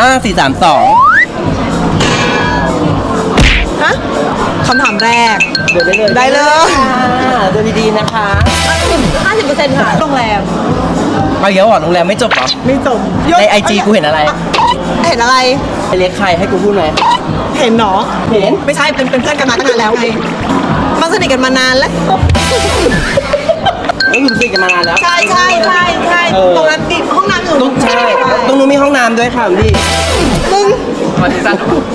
ห้าสี่สามสองฮะคำถามแรก เดี๋ยวได้เลยได้เลย ค่ะเดินดีๆนะคะ 50%ค่ะโรงแรม เอาเยอะหรอโรงแรมไม่จบเหรอ ไม่จบในไอจีกูเห็นอะไร เห็นอะไรไอเล็กใครให้กูพูดไหมเห็นเนาะเห็น ไม่ใช่เป็นเป็นเพื่อนกันมาตั้งนานแล้วไงมันสนิทกันมานานแล้ว ก็คือสนิทกันมานานแล้ว ใช่ใช่ใช่ใช่เออ ตรงนั้นดิห้องน้ำอยู่ตรงใช่ตรงนู้นมีห้องน้ำด้วยค่ะพี่ มึง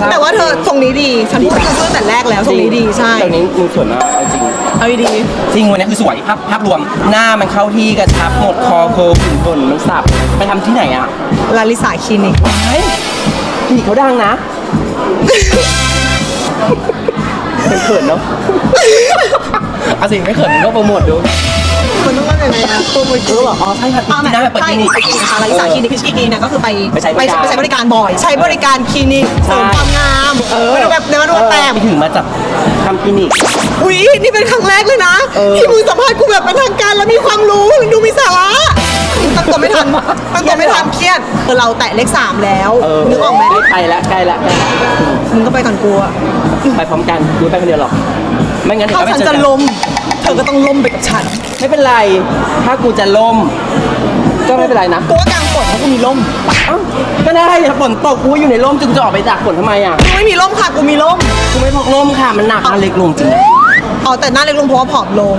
แต่ว่าเธอทรงนี้ดีฉันพูดฉันพูดตั้งแต่แรกแล้วทรงนี้ดีใช่ตรงนี้มึงสวยมากเอาจริง เอาดีจริงวันนี้คือสวยภาพภาพรวม หน้ามันเข้าที่กระชับหมดคอโคขุนขนมันสับ ไปทำที่ไหนอะลาลิสาคลินิกเฮ้ยพี่เขาดังนะ เป็นเขินเนาะ เอาสิไม่เขินมึงก็โปรโมทดู มันต้องว่ายังไงนะตัวมือเออบอกอ๋อใช่ค่ะอ่าที่หน้าแบบเปิดคลินิกใช่นะคะลาลิสาคลินิกคือคลินิกเนี่ยก็คือไปไปใช้บริการ ไปใช้บริการบ่อย ใช้บริการคลินิกเสริมความงามไม่ได้แบบเนื้อตัวแตกไปถึงมาจากทำคลินิกอุ้ยนี่เป็นครั้งแรกเลยนะเออที่มึงสัมภาษณ์กูแบบเป็นทางการแล้วมีความรู้ดูมีสาระตั้งตัวไม่ทันตั้งตัวไม่ทันเครียดเออเราแตะเลขสามแล้วเออนึกออกไหมใกล้ละใกล้ละใกล้ละมึงก็ไปก่อนกูอะไปพร้อมกันดูไปคนเดียวหรอกไม่งั้นเดี๋ยถ้าวเราฉันไม่เจอจะกันล้ม เธอก็ต้องล้มไปกับฉัน ไม่เป็นไร ถ้ากูจะล่ม ก็ไม่เป็นไรนะกูว่ากลางฝนเพราะกูมีร่มเอ้าก็ได้ถ้าฝนตกกูอยู่ในร่มจึงจะออกไปจากฝนทำไมอะกูไม่มีร่มค่ะ กูมีร่ม กูไม่พกร่มค่ะ มันหนักมันเล็กลงจริงนะอ๋อแต่หน้าเล็กลงเพราะว่าผอมลง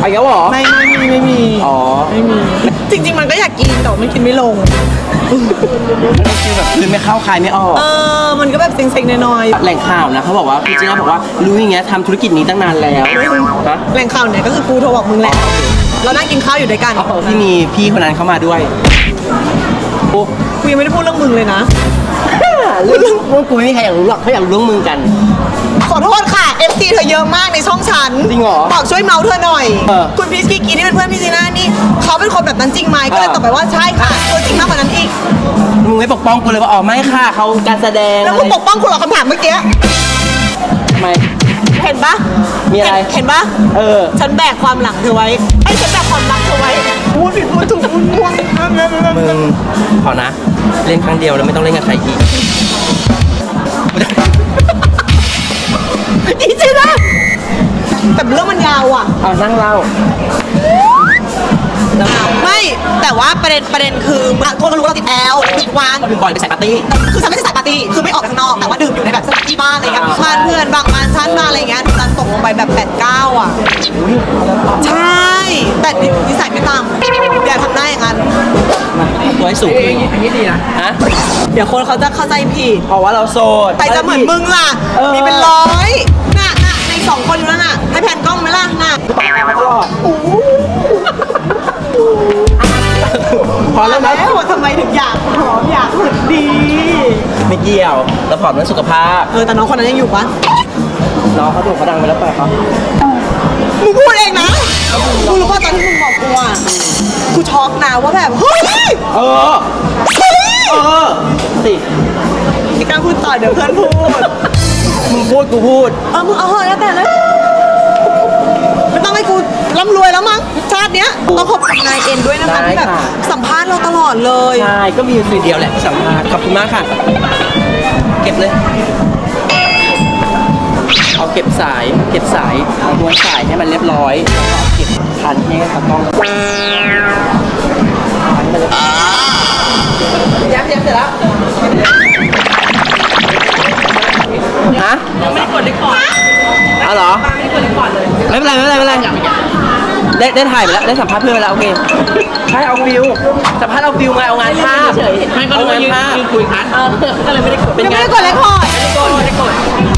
ไปแล้วเหรอ ไม่ไม่มีไม่มี อ๋อ ไม่มี จริง ๆ มันก็อยากกินแต่ว่ามันกินไม่ลง คือแบบคืนไม่เข้าคายไม่ออก เออ มันก็แบบเซ็งๆน้อยแหล่งข่าวนะเขาบอกว่าพี่จีน่าบอกว่ารู้อย่างเงี้ยทำธุรกิจนี้ตั้งนานแล้วฮะ ๆแหล่งข่าวเนี่ยก็คือกูโทรบอกมึงแหละ เรานั่งกินข้าวอยู่ด้วยกันที่มีพี่คนนั้นเข้ามาด้วยโอ้กูยังไม่ได้พูดเรื่องมึงเลยนะ เรื่องเรื่องกูไม่มีใครอยากรู้หรอกเขาอยากรู้เรื่องมึงกัน ขอโทษค่ะ FC เธอเยอะมากในช่องฉันจริงเหรอบอกช่วยเมาส์เธอหน่อย เออคุณพีชกีกีที่เป็นเพื่อนพี่จีน่านี่เขาเป็นคนแบบนั้นจริงไหมก็เลยเออ ตอบไปว่าใช่ค่ะตัวจริงมากกว่านั้นอีก มึงไม่ปกป้องกูเลยว่าอ๋อไม่ค่ะเขาการแสดงแล้วอะกูไรปกป้องคุณเหรอคำถามเมื่อกี้ทำไมเห็นปะมีอะไร เห็นเห็นปะเออ ฉันแบกความหลังเธอไว้ไอ้ยฉันแบกความรักเธอไว้พูดผิดพูดถูกพูดม่วงมึงขอนะ เล่นครั้งเดียวแล้วไม่ต้องเล่นกับใครอีก แต่เรื่องมันยาวอะเอานั่งเล่าไม่แต่ว่าประเด็นประเด็นคือคนก็รู้ว่าเราติดแอลติดวางก็เป็นบอยไปใส่ปาร์ตี้คือฉันไม่ใช่สายปาร์ตี้คือไม่ออกไปข้างนอกแต่ว่าดื่มอยู่ในแบบสถานที่บ้านอะไรเงี้ยอ่าบ้านเพื่อนบางบ้านชั้นบ้านอะไรเงี้ยฉันตกลงไปแบบ8ปดเก้าอะใช่แต่นิสัยไม่ต่ำอย่าทำหน้าอย่างนั้นตัวให้สูงขึ้นอันนี้ดีนะฮะเดี๋ยวคนเขาจะเข้าใจผิดเพราะว่าเราโสดแต่จะเหมือนมึงล่ะเออมีเป็นร้อยน่ะน่ะในสองคนอยู่นั่นน่ะ พอแล้วนะแล้วว่าทำไมถึงอยากหอมอยากหุ่นดี ไม่เกี่ยวเราผอมเรื่องสุขภาพเออแต่น้องคนนั้นยังอยู่ปะน้องเขาโด่งเขาดังไปแล้วไปเขามึงพูดเองนะกูรู้ว่าตอนที่มึงบอกกูอะกูช็อกนะว่าแบบเฮ้ยเออ เฮ้ยเออสิไม่กล้าพูดต่อเดี๋ยวเพื่อนพูด มึงพูดกูพูด เออมึงเอาเหอะแล้วแต่เลยไม่ต้องให้กู ร่ำรวยแล้วมั้งชาติเนี้ยต้องขอบคุณนายเอ็นด้วยนะคะได้ที่แบบค่ะ สัมภาษณ์เราตลอดเลย ใช่ ก็มีอยู่สิ่งเดียวแหละที่สัมภาษณ์ขอบคุณมากค่ะ เก็บเลย เอาเก็บสาย เก็บสายม้วนสายให้มันเรียบร้อยแล้วก็เก็บพันให้กับกล้องพันมาเลยยับยับเสร็จแล้วฮะยังไม่ได้กดรีคอร์ดเอาเหรอ ไม่เป็นไรไม่เป็นไรไม่เป็นไร ได้ได้ถ่ายไปแล้วได้สัมภาษณ์เพื่อนไปแล้วโอเคใช่เอาฟิลสัมภาษณ์เอาฟิลไงเอางานภาพไม่ก็เอารู้ว่างานยืนภาพยืนคุยกันก็เลยไม่ได้กดเป็นยังไงไม่ได้กดเลยคอร์ดไม่ได้กดไม่ได้กด